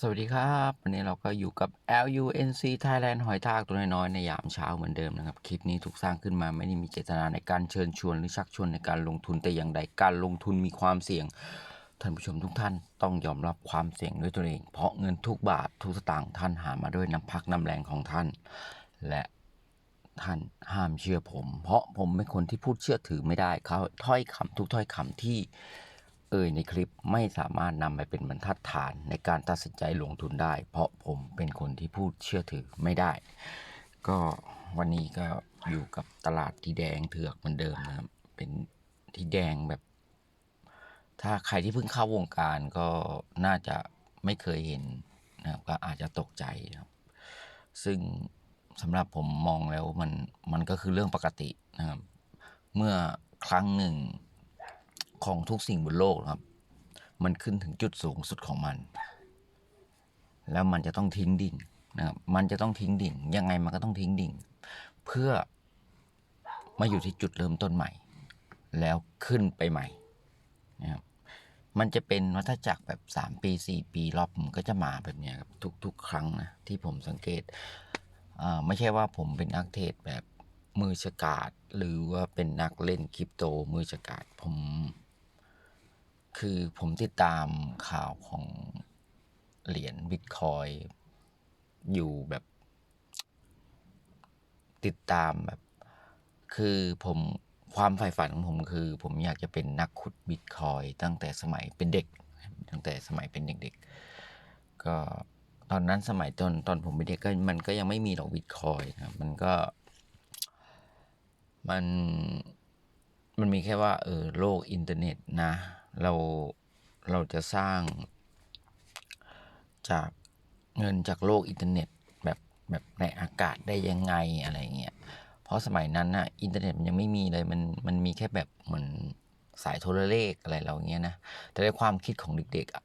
สวัสดีครับ วันนี้เราก็อยู่กับ LUNC Thailand หอยทากตัวน้อยๆในยามเช้าเหมือนเดิมนะครับ คลิปนี้ถูกสร้างขึ้นมาไม่ได้มีเจตนาในการเชิญชวนหรือชักชวนในการลงทุนแต่อย่างใดการลงทุนมีความเสี่ยง ท่านผู้ชมทุกท่านต้องยอมรับความเสี่ยงด้วยตัวเอง เพราะเงินทุกบาททุกสตางค์ท่านหามาด้วยน้ำพักน้ำแรงของท่าน และท่านห้ามเชื่อผม เพราะผมเป็นคนที่พูดเชื่อถือไม่ได้เขาถ้อยคำทุกถ้อยคำที่ เอ่ยในคลิปไม่สามารถนำไปเป็นบรรทัดฐานในการตัดสินใจลงทุนได้ เพราะผมเป็นคนที่พูดเชื่อถือไม่ได้ ก็วันนี้ก็อยู่กับตลาดที่แดงเถือกเหมือนเดิมนะครับ เป็นที่แดงแบบ ถ้าใครที่เพิ่งเข้าวงการก็น่าจะไม่เคยเห็นนะครับก็อาจจะตกใจนะครับ ซึ่งสำหรับผมมองแล้วมันมันก็คือเรื่องปกตินะครับ เมื่อครั้งหนึ่ง ของทุกสิ่งบนโลกครับ มันขึ้นถึงจุดสูงสุดของมัน แล้วมันจะต้องทิ้งดิ่งนะครับมันจะต้องทิ้งดิ่ง ยังไงมันก็ต้องทิ้งดิ่ง เพื่อมาอยู่ที่จุดเริ่มต้นใหม่ แล้วขึ้นไปใหม่นะครับมันจะเป็นวัฏจักรแบบ 3 ปี 4 ปีรอบมันก็จะมาแบบนี้ครับทุกๆ ครั้งนะที่ผมสังเกตอ่าไม่ใช่ว่าผมเป็นนักเทรดแบบมือฉกาดหรือว่าเป็นนักเล่นคริปโตมือฉกาดผม คือผมติดตามข่าวของเหรียญบิตคอยอยู่แบบ ติดตามแบบ คือผมความใฝ่ฝันของผมคือ ผมอยากจะเป็นนักขุดบิตคอยตั้งแต่สมัยเป็นเด็ก ตั้งแต่สมัยเป็นเด็ก ๆ ก็ตอนนั้นสมัยตอนตอนผมเป็นเด็กก็มันก็ยังไม่มีหรอกบิตคอยนะมันก็ มันมันมีแค่ว่าเออโลกอินเทอร์เน็ตนะ เราเราจะสร้างจากเงินจากโลกอินเทอร์เน็ตแบบแบบในอากาศได้ยังไงอะไรเงี้ย เพราะสมัยนั้นน่ะอินเทอร์เน็ตมันยังไม่มีเลยมันมันมีแค่แบบเหมือนสายโทรเลขอะไรเราเงี้ยนะ แต่ในความคิดของเด็กๆอะ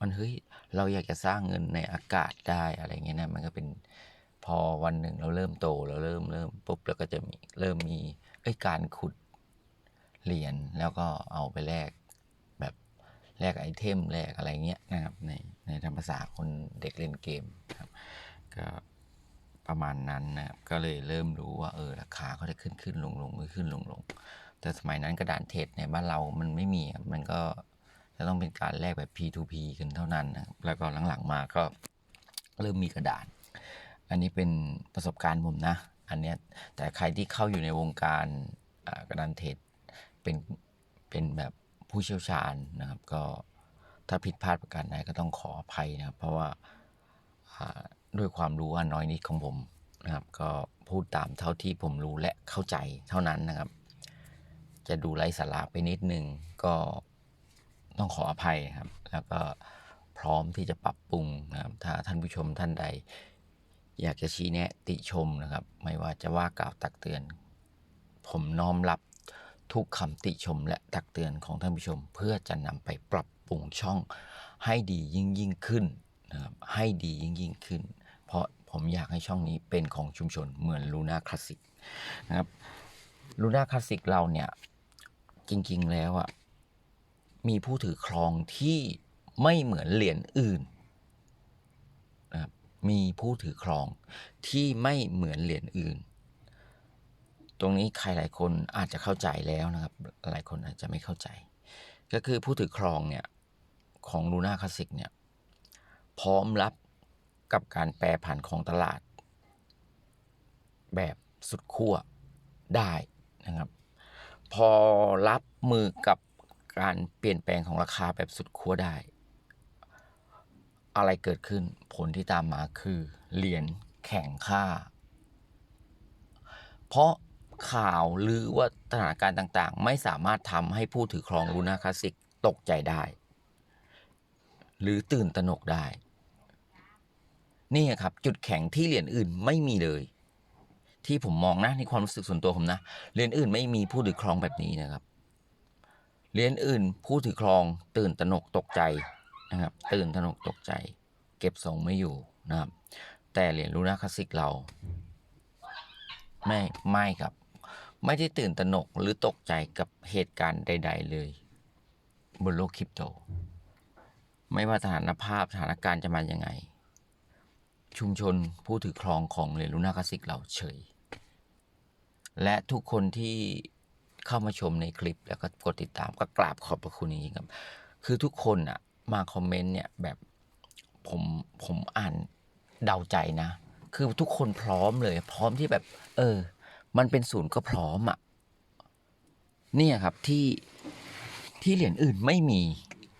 มันเฮ้ยเราอยากจะสร้างเงินในอากาศได้อะไรเงี้ยนะมันก็เป็นพอวันหนึ่งเราเริ่มโตเราเริ่มเริ่มปุ๊บแล้วก็จะมีเริ่มมีเอ้ยการขุดเหรียญแล้วก็เอาไปแลก แลกไอเทมแลกอะไรเงี้ยนะครับในในธรรมศาสตร์คนเด็กเล่นเกมครับก็ประมาณนั้นนะครับก็เลยเริ่มรู้ว่าเออราคาเขาจะขึ้นขึ้นลงลงขึ้นขึ้นลงลงแต่สมัยนั้นกระดานเทรดในบ้านเรามันไม่มีมันก็จะต้องเป็นการแลกแบบ P2P กันเท่านั้นนะแล้วก็หลังๆมาก็เริ่มมีกระดาน อันนี้เป็นประสบการณ์ผมนะ อันเนี้ยแต่ใครที่เข้าอยู่ในวงการกระดานเทรดเป็นเป็นแบบ ผู้เชี่ยวชาญนะครับ ก็ถ้าผิดพลาดประการใดก็ต้องขออภัยนะครับ เพราะว่าด้วยความรู้อันน้อยนิดของผมนะครับ ก็พูดตามเท่าที่ผมรู้และเข้าใจเท่านั้นนะครับ จะดูไร้สาระไปนิดนึงก็ต้องขออภัยครับ แล้วก็พร้อมที่จะปรับปรุงนะครับ ถ้าท่านผู้ชมท่านใด อยากจะชี้แนะติชมนะครับ ไม่ว่าจะว่ากล่าวตักเตือน ผมน้อมรับ ทุกคำติชมและตักเตือนของท่านผู้ชม เพื่อจะนำไปปรับปรุงช่องให้ดียิ่งยิ่งขึ้นนะครับให้ดียิ่งยิ่งขึ้น เพราะผมอยากให้ช่องนี้เป็นของชุมชนเหมือนลูน่าคลาสสิกนะครับลูน่าคลาสสิกเราเนี่ยจริงๆแล้วอะมีผู้ถือครองที่ไม่เหมือนเหรียญอื่นนะครับมีผู้ถือครองที่ไม่เหมือนเหรียญอื่น ตรงนี้ใครหลายคนอาจจะเข้าใจแล้วนะครับ หลายคนอาจจะไม่เข้าใจ ก็คือผู้ถือครองเนี่ยของลูน่าคลาสสิกเนี่ยพร้อมรับกับการแปรผันของตลาด แบบสุดขั้วได้นะครับ พอรับมือกับการเปลี่ยนแปลงของราคาแบบสุดขั้วได้ อะไรเกิดขึ้นผลที่ตามมาคือเหรียญแข่งค่า เพราะ ข่าวหรือว่าสถานการณ์ต่างๆ ไม่สามารถทำให้ผู้ถือครองลูน่าคลาสสิกตกใจได้ หรือตื่นตระหนกได้ นี่ครับ จุดแข็งที่เหรียญอื่นไม่มีเลย ที่ผมมองนะในความรู้สึกส่วนตัวผมนะเหรียญอื่นไม่มีผู้ถือครองแบบนี้นะครับเหรียญอื่น ผู้ถือครองตื่นตระหนกตกใจนะครับ ตื่นตระหนกตกใจ เก็บทรงไม่อยู่นะครับ แต่เหรียญลูน่าคลาสสิกเรา ไม่ ไม่ครับ ไม่ได้ตื่นตระหนกหรือตกใจกับเหตุการณ์ใด ๆ เลย บนโลกคริปโต ไม่ว่าสถานภาพสถานการณ์จะมายังไง ชุมชนผู้ถือครองของเหรียญลูนาคลาสิกเราเฉย และทุกคนที่เข้ามาชมในคลิปแล้วก็กดติดตามก็กราบขอบพระคุณจริงๆครับ คือทุกคนอะมาคอมเมนต์เนี่ยแบบผมผมอ่านเดาใจนะ คือทุกคนพร้อมเลย พร้อมที่แบบ เออ มันเป็นศูนย์ก็พร้อมอะเนี่ยครับที่ที่เหรียญอื่นไม่มี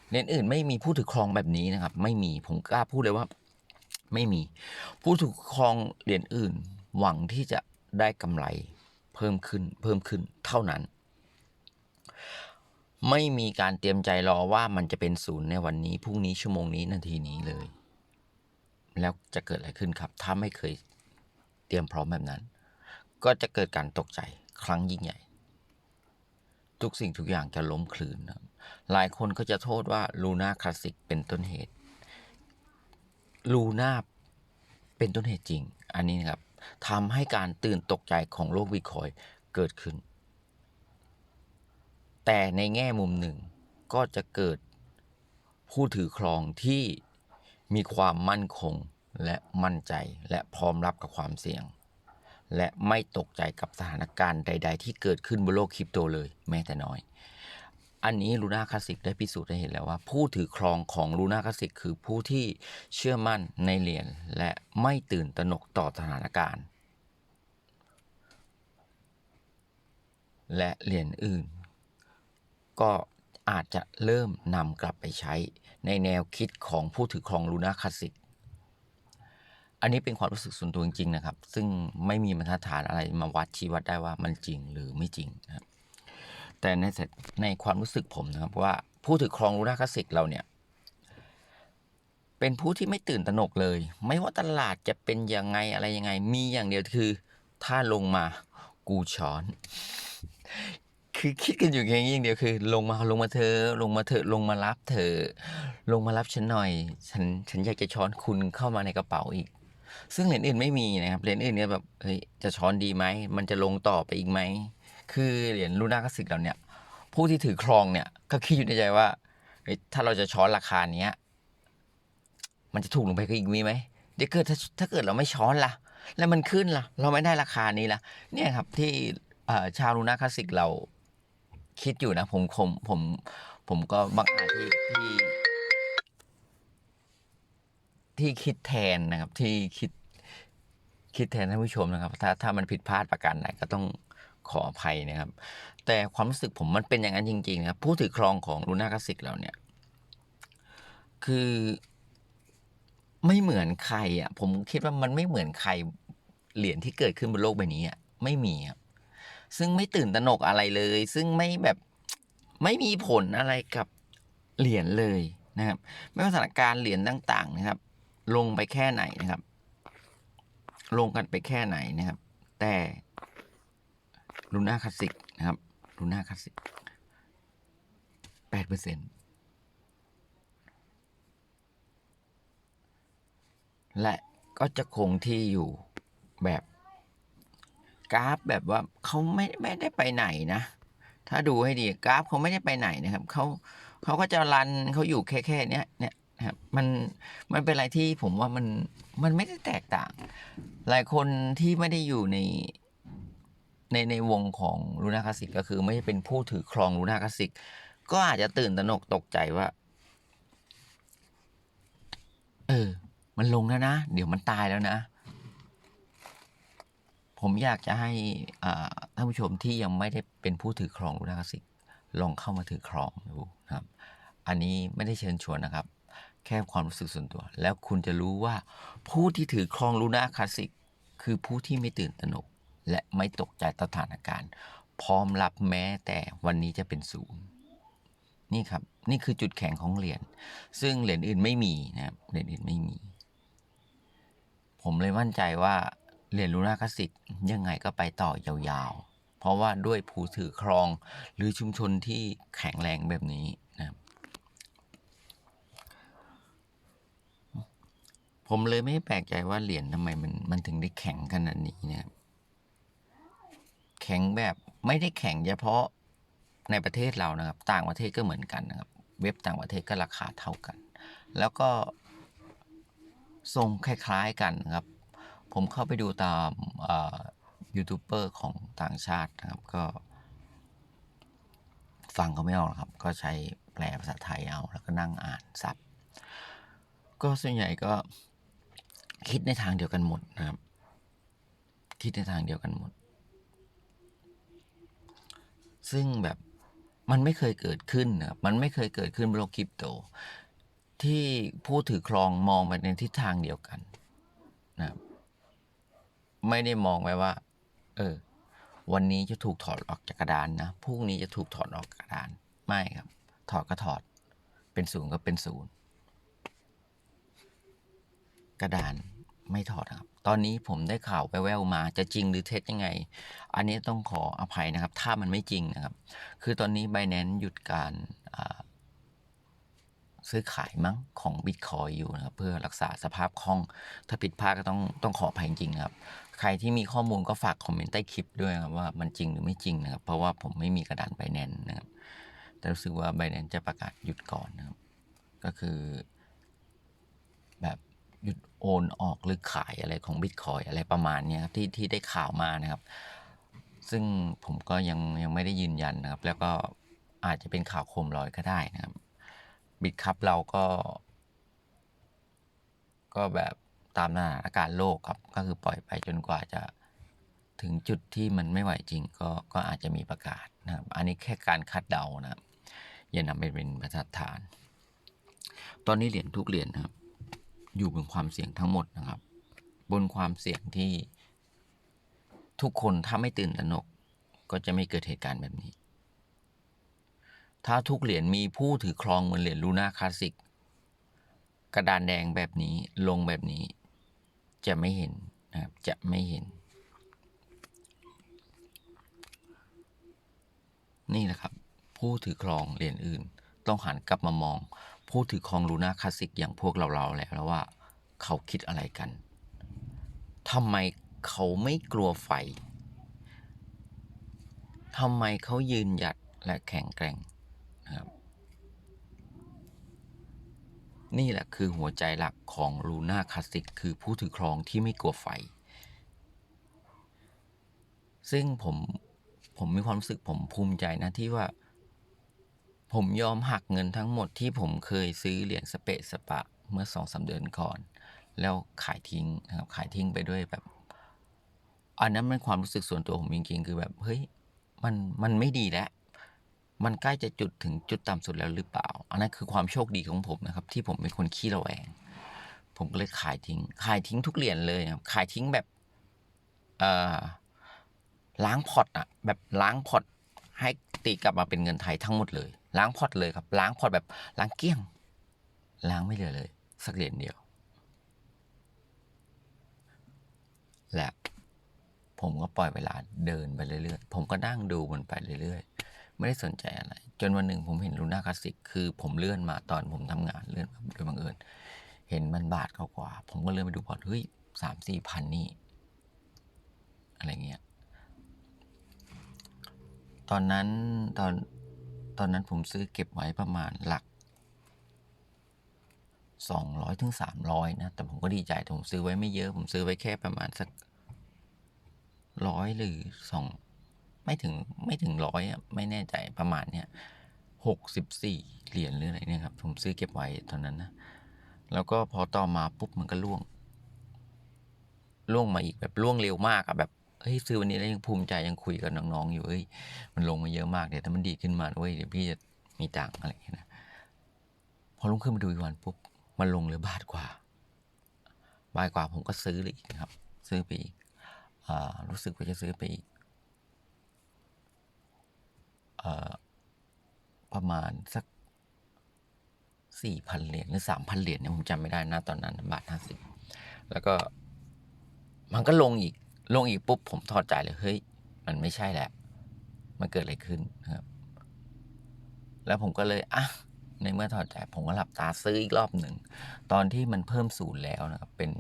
เหรียญอื่นไม่มีผู้ถือครองแบบนี้นะครับ ไม่มีผมกล้าพูดเลยว่า ไม่มี ผู้ถือครองเหรียญอื่น หวังที่จะได้กำไรเพิ่มขึ้นเพิ่มขึ้นเท่านั้น ไม่มีการเตรียมใจรอว่ามันจะเป็นศูนย์ในวันนี้พรุ่งนี้ชั่วโมงนี้นาทีนี้เลย แล้วจะเกิดอะไรขึ้นครับ ถ้าไม่เคยเตรียมพร้อมแบบนั้น ก็จะเกิดการตกใจครั้งยิ่งใหญ่ ทุกสิ่งทุกอย่างจะล้มคลืนนะหลายคนก็จะโทษว่าลูน่าคลาสสิกเป็นต้นเหตุลูน่าเป็นต้นเหตุจริง อันนี้นะครับทำให้การตื่นตกใจของโลกบิคอยเกิดขึ้น แต่ในแง่มุมหนึ่งก็จะเกิดผู้ถือครองที่มีความมั่นคงและมั่นใจและพร้อมรับกับความเสี่ยง และไม่ตกใจกับสถานการณ์ใด ๆ ที่เกิดขึ้นบนโลกคริปโตเลยแม้แต่น้อย อันนี้ลูน่าคลาสสิกได้พิสูจน์ให้เห็นแล้วว่า ผู้ถือครองของลูน่าคลาสสิกคือผู้ที่เชื่อมั่นในเหรียญและไม่ตื่นตระหนกต่อสถานการณ์ และเหรียญอื่น ก็อาจจะเริ่มนำกลับไปใช้ในแนวคิดของผู้ถือครองลูน่าคลาสสิก อันนี้เป็นความรู้สึกส่วนตัวจริงๆนะครับ ซึ่งไม่มีมาตรฐานอะไรมาวัดชี้วัดได้ว่ามันจริงหรือไม่จริงนะครับแต่ในเสร็จในความรู้สึกผมนะครับว่าผู้ถือครองลูน่าคลาสสิกเราเนี่ย เป็นผู้ที่ไม่ตื่นตระหนกเลย ไม่ว่าตลาดจะเป็นยังไงอะไรยังไง มีอย่างเดียวคือ ถ้าลงมากูช้อน คือคิดกันอยู่แค่นี้อย่างเดียวคือ ลงมาลงมาเธอ ลงมาเถอลงมารับเธอ ลงมารับฉันหน่อย ฉันฉันอยากจะช้อนคุณเข้ามาในกระเป๋าอีก ซึ่งเหรียญอื่นไม่มีนะครับเหรียญอื่นเนี่ยแบบเฮ้ยจะช้อนดีไหมมันจะลงต่อไปอีกไหมคือเหรียญลูน่าคลาสสิกเราเนี่ยผู้ที่ถือครองเนี่ยก็คิดอยู่ในใจว่าเฮ้ยถ้าเราจะช้อนราคาเนี้ยมันจะถูกลงไปอีกมีไหมเดี๋ยวเกิดถ้าถ้าเกิดเราไม่ช้อนล่ะ แล้วมันขึ้นล่ะ เราไม่ได้ราคานี้ล่ะ เนี่ยครับที่เอ่อชาวลูน่าคลาสสิกเราคิดอยู่นะผมผมผมผมก็บางอาจที่ที่ ที่คิดแทนนะครับ ที่คิดคิดแทนท่านผู้ชมนะครับ ถ้าถ้ามันผิดพลาดประการไหนก็ต้องขออภัยนะครับ แต่ความรู้สึกผมมันเป็นอย่างนั้นจริงๆนะครับ ผู้ถือครองของลูน่าคลาสสิกเราเนี่ย คือไม่เหมือนใครอะ ผมคิดว่ามันไม่เหมือนใครเหรียญที่เกิดขึ้นบนโลกใบนี้อะไม่มีครับซึ่งไม่ตื่นตระหนกอะไรเลย ซึ่งไม่แบบไม่มีผลอะไรกับเหรียญเลยนะครับ ไม่ว่าสถานการณ์เหรียญต่าง ๆ นะครับ ลงไปแค่ไหนนะครับ ลงกันไปแค่ไหนนะครับ แต่ลูน่าคลาสสิกนะครับลูน่าคลาสสิกแปดเปอร์เซ็นตและก็จะคงที่อยู่แบบกราฟแบบว่าเขาไม่ไม่ได้ไปไหนนะ ถ้าดูให้ดีกราฟเขาไม่ได้ไปไหนนะครับเขาเขาก็จะรันเขาอยู่แค่แค่เนี้ยเนี่ย ครับมันมันเป็นอะไรที่ผมว่ามันมันไม่ได้แตกต่าง หลายคนที่ไม่ได้อยู่ในในในวงของลูน่าคลาสสิกก็คือไม่ได้เป็นผู้ถือครองลูน่าคลาสสิกก็อาจจะตื่นตระหนกตกใจว่า เออ มันลงแล้วนะ เดี๋ยวมันตายแล้วนะ ผมอยากจะให้อ่าท่านผู้ชมที่ยังไม่ได้เป็นผู้ถือครองลูน่าคลาสสิกลองเข้ามาถือครองดูนะครับ อันนี้ไม่ได้เชิญชวนนะครับ แค่ความรู้สึกส่วนตัว แล้วคุณจะรู้ว่า ผู้ที่ถือครองลูน่าคลาสสิกคือผู้ที่ไม่ตื่นตระหนก และไม่ตกใจสถานการณ์ พร้อมรับแม้แต่วันนี้จะเป็นศูนย์นี่ครับ นี่คือจุดแข็งของเหรียญซึ่งเหรียญอื่นไม่มีนะครับเหรียญอื่นไม่มี ผมเลยมั่นใจว่าเหรียญลูน่าคลาสสิกยังไงก็ไปต่อยาวๆ เพราะว่าด้วยผู้ถือครองหรือชุมชนที่แข็งแรงแบบนี้นะครับ ผมเลยไม่แปลกใจว่าเหรียญทำไมมันมันถึงได้แข็งขนาดนี้เนี่ยแข็งแบบไม่ได้แข็งเฉพาะในประเทศเรานะครับ ต่างประเทศก็เหมือนกันนะครับ เว็บต่างประเทศก็ราคาเท่ากัน แล้วก็ทรงคล้ายๆกันครับ ผมเข้าไปดูตามยูทูบเบอร์ของต่างชาตินะครับก็ ฟังเขาไม่ออกหรอกครับ ก็ใช้แปลภาษาไทยเอาแล้วก็นั่งอ่านซับก็ส่วนใหญ่ก็ คิดในทางเดียวกันหมดนะครับ คิดในทางเดียวกันหมด ซึ่งแบบมันไม่เคยเกิดขึ้นนะครับมันไม่เคยเกิดขึ้นบนโลกคริปโต ที่ผู้ถือครองมองไปในทิศทางเดียวกันนะครับไม่ได้มองไว้ว่า เออ วันนี้จะถูกถอดออกจากกระดานนะพรุ่งนี้จะถูกถอดออกกระดานไม่ครับ ถอดก็ถอด เป็นศูนย์ก็เป็นศูนย์กระดาน ไม่ถอดครับ ตอนนี้ผมได้ข่าวแววมาจะจริงหรือเท็จยังไง อันนี้ต้องขออภัยนะครับ ถ้ามันไม่จริงนะครับ คือตอนนี้ b บ n a n c e หยุดการซื้อขายมั้งของบิตคอยอยู่นะครับเพื่อรักษาสภาพคล่อง ถ้าผิดพลาดก็ต้องต้องขออภัยจริงครับ ใครที่มีข้อมูลก็ฝากคอมเมนต์ใต้คลิปด้วยครับว่ามันจริงหรือไม่จริงนะครับ เพราะว่าผมไม่มีกระดาน b บ n a n c e นะครับ แต่รู้สึกว่า b บ n a n c e จะประกาศหยุดก่อนนะครับ ก็คือแบบ โอนออกหรือขายอะไรของบิตคอยอะไรประมาณนี้ครับที่ที่ได้ข่าวมานะครับ ซึ่งผมก็ยังยังไม่ได้ยืนยันนะครับ แล้วก็อาจจะเป็นข่าวโคมลอยก็ได้นะครับบิตคับเราก็ ก็แบบตามสถานการณ์โลกครับ ก็คือปล่อยไปจนกว่าจะถึงจุดที่มันไม่ไหวจริง ก็ก็อาจจะมีประกาศนะครับ อันนี้แค่การคาดเดานะครับอย่านำไปเป็นบรรทัดฐาน ตอนนี้เหรียญทุกเหรียญนะครับ อยู่บนความเสี่ยงทั้งหมดนะครับ บนความเสี่ยงที่ทุกคนถ้าไม่ตื่นตระหนก ก็จะไม่เกิดเหตุการณ์แบบนี้ ถ้าทุกเหรียญมีผู้ถือครองเหมือนเหรียญลูน่าคลาสสิกกระดานแดงแบบนี้ลงแบบนี้ จะไม่เห็นนะครับจะไม่เห็น นี่แหละครับ ผู้ถือครองเหรียญอื่น ต้องหันกลับมามอง ผู้ถือครองลูน่าคลาสสิกอย่างพวกเราเราๆแล้วแล้วว่า เขาคิดอะไรกันทำไมเขาไม่กลัวไฟทำไมเขายืนหยัดและแข็งแกร่งนะครับ นี่แหละคือหัวใจหลักของลูน่าคลาสสิกคือผู้ถือครองที่ไม่กลัวไฟ ซึ่งผมผมมีความรู้สึกผมภูมิใจนะที่ว่า ผมยอมหักเงินทั้งหมดที่ผมเคยซื้อเหรียญสเปะสปะเมื่อสองสาเดือนก่อน แล้วขายทิ้งนะครับขายทิ้งไปด้วยแบบ อันนั้นเป็นความรู้สึกส่วนตัวผมจริงๆคือแบบเฮ้ยมันมันไม่ดีแล้วมันใกล้จะจุดถึงจุดต่ำสุดแล้วหรือเปล่า อันนั้นคือความโชคดีของผมนะครับ ที่ผมเป็นคนขี้ระแวง ผมก็เลยขายทิ้ง ขายทิ้งทุกเหรียญเลยครับ ขายทิ้งแบบเอ่อล้างพอร์ตอะแบบล้างพอร์ตให้ตีกลับมาเป็นเงินไทยทั้งหมดเลย ล้างพอร์ตเลยครับ ล้างพอร์ตแบบล้างเกลี้ยง ล้างไม่เหลือเลย สักเหรียญเดียว และผมก็ปล่อยเวลาเดินไปเรื่อยๆ ผมก็นั่งดูมันไปเรื่อยๆ ไม่ได้สนใจอะไร จนวันหนึ่งผมเห็นลูน่าคลาสสิก คือผมเลื่อนมาตอนผมทำงานเลื่อนมาโดยบังเอิญ เห็นมันบาทกว่า ผมก็เลื่อนไปดูพอร์ตเฮ้ยสามสี่พันนี่ อะไรเงี้ย ตอนนั้นตอน ตอนนั้นผมซื้อเก็บไว้ประมาณหลักสองร้อยถึงสามร้อยนะ แต่ผมก็ดีใจผมซื้อไว้ไม่เยอะ ผมซื้อไว้แค่ประมาณสักร้อยหรือสองไม่ถึงไม่ถึงร้อยอะไม่แน่ใจประมาณเนี้ยหกสิบสี่เหรียญหรืออะไรเนี่ยครับ ผมซื้อเก็บไว้ตอนนั้นนะ แล้วก็พอต่อมาปุ๊บมันก็ล่วง ล่วงมาอีกแบบล่วงเร็วมากอะแบบ เฮ้ยซื้อวันนี้แล้วยังภูมิใจยังคุยกับน้องๆอยู่เอ้ยมันลงมาเยอะมากเดี๋ยวถ้ามันดีขึ้นมาด้วยเดี๋ยวพี่จะมีตังค์อะไรอย่างเงี้ยนะพอลุกขึ้นมาดูอีกวันปุ๊บมันลงเหลือบาทกว่า บาทกว่าผมก็ซื้อเลยอีกครับ ซื้อไปอีกอ่ารู้สึกว่าจะซื้อไปอีกอประมาณสักสี่พันเหรียญหรือสามพันเหรียญเนี่ยผมจำไม่ได้นะตอนนั้น บาทห้าสิบแล้วก็มันก็ลงอีก ลงอีกปุ๊บผมถอดใจเลยเฮ้ยมันไม่ใช่แหละมันเกิดอะไรขึ้นครับ แล้วผมก็เลยอะในเมื่อถอดใจผมก็หลับตาซื้ออีกรอบหนึ่ง ตอนที่มันเพิ่มศูนย์แล้วนะครับ เป็น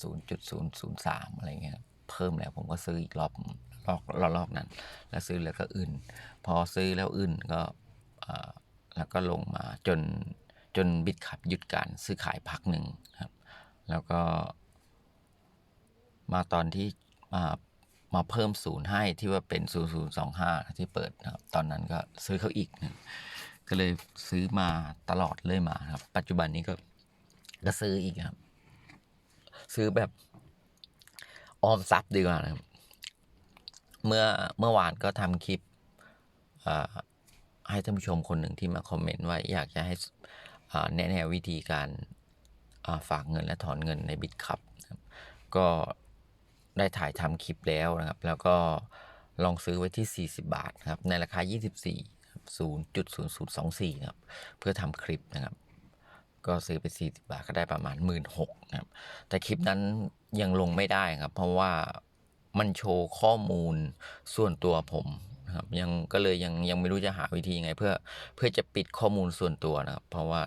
ศูนย์จุดศูนย์ศูนย์สามอะไรเงี้ยเพิ่มแล้วผมก็ซื้ออีกรอบรอบรอบรอบนั้น แล้วซื้อแล้วก็อื่น พอซื้อแล้วอื่นก็แล้วก็ลงมาจนจนบิตคับหยุดการซื้อขายพักหนึ่งครับ แล้วก็ มาตอนที่ มามาเพิ่มศูนย์ให้ที่ว่าเป็น 0025 ที่เปิดนะครับ ตอนนั้นก็ซื้อเขาอีกนะก็เลยซื้อมาตลอดเลยมาครับ ปัจจุบันนี้ก็ก็ซื้ออีกครับ ซื้อแบบออมทรัพย์ดีกว่านะครับ เมื่อเมื่อวานก็ทำคลิปให้ท่านผู้ชมคนหนึ่งที่มาคอมเมนต์ว่าอยากจะให้แนะแนววิธีการาฝากเงินและถอนเงินในบิตครับก็ ได้ถ่ายทำคลิปแล้วนะครับ แล้วก็ลองซื้อไว้ที่ 40 บาทครับ ในราคา 24ครับ0.0024นะครับ เพื่อทำคลิปนะครับ ก็ซื้อไป 40 บาทก็ได้ประมาณ 1 6ื่นนะครับ แต่คลิปนั้นยังลงไม่ได้ครับ เพราะว่ามันโชว์ข้อมูลส่วนตัวผมนะครับ ยังก็เลยยังยังไม่รู้จะหาวิธียังไง เพื่อเพื่อจะปิดข้อมูลส่วนตัวนะครับ เพราะว่า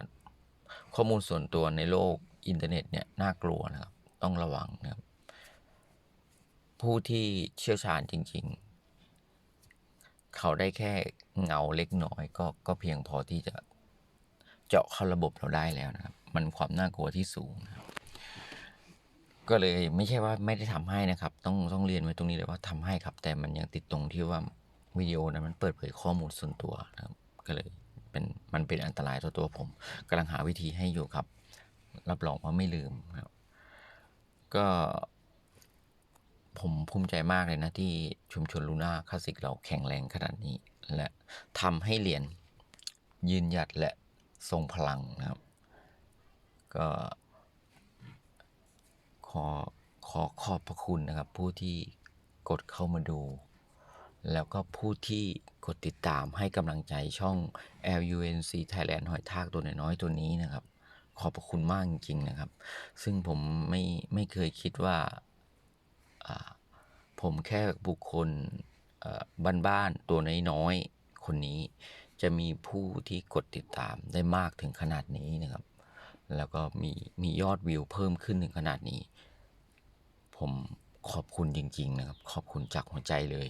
ข้อมูลส่วนตัวในโลกอินเทอร์เน็ตเนี่ยน่ากลัวนะครับ ต้องระวังนะครับ ผู้ที่เชี่ยวชาญจริง ๆ เขาได้แค่เงาเล็กน้อยก็ก็เพียงพอที่จะเจาะเข้าระบบเราได้แล้วนะครับ มันความน่ากลัวที่สูงนะครับก็เลยไม่ใช่ว่าไม่ได้ทำให้นะครับ ต้องต้องเรียนไว้ตรงนี้เลยว่าทำให้ครับ แต่มันยังติดตรงที่ว่าวิดีโอนั้นมันเปิดเผยข้อมูลส่วนตัวนะครับ ก็เลยเป็นมันเป็นอันตรายต่อตัวผมกำลังหาวิธีให้อยู่ครับ รับรองว่าไม่ลืมครับ ก็ ผมภูมิใจมากเลยนะที่ชุมชนลูน่าคลาสสิกเราแข็งแรงขนาดนี้ และทำให้เหรียญยืนหยัดและทรงพลังนะครับ ก็ขอขอขอบพระคุณนะครับ ผู้ที่กดเข้ามาดู แล้วก็ผู้ที่กดติดตามให้กำลังใจช่อง LUNC Thailand หอยทากตัวน้อยๆตัวนี้นะครับ ขอบพระคุณมากจริงๆนะครับ ซึ่งผมไม่ไม่เคยคิดว่าอ่า ผมแค่บุคคลบ้านๆตัวน้อยๆคนนี้ จะมีผู้ที่กดติดตามได้มากถึงขนาดนี้นะครับ แล้วก็มีมียอดวิวเพิ่มขึ้นถึงขนาดนี้ ผมขอบคุณจริง ๆ นะครับ ขอบคุณจากหัวใจเลย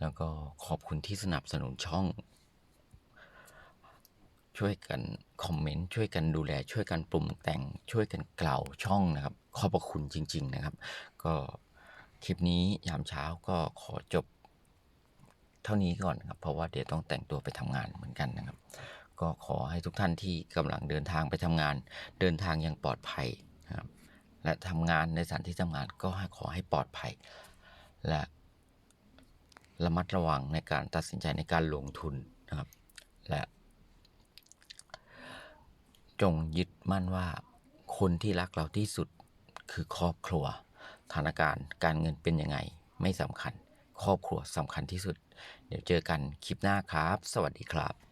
แล้วก็ขอบคุณที่สนับสนุนช่อง ช่วยกันคอมเมนต์ช่วยกันดูแล ช่วยกันปรุงแต่ง ช่วยกันกล่าวช่องนะครับ ขอบพระคุณจริง ๆ นะครับ ก็ คลิปนี้ยามเช้าก็ขอจบเท่านี้ก่อนนะครับ เพราะว่าเดี๋ยวต้องแต่งตัวไปทำงานเหมือนกันนะครับ ก็ขอให้ทุกท่านที่กำลังเดินทางไปทำงาน เดินทางอย่างปลอดภัยนะครับ และทำงานในสถานที่ทำงานก็ขอให้ปลอดภัย และระมัดระวังในการตัดสินใจในการลงทุนนะครับ และจงยึดมั่นว่าคนที่รักเราที่สุดคือครอบครัว ถานการณ์การเงินเป็นยังไงไม่สำคัญ ครอบครัวสำคัญที่สุด เดี๋ยวเจอกันคลิปหน้าครับ สวัสดีครับ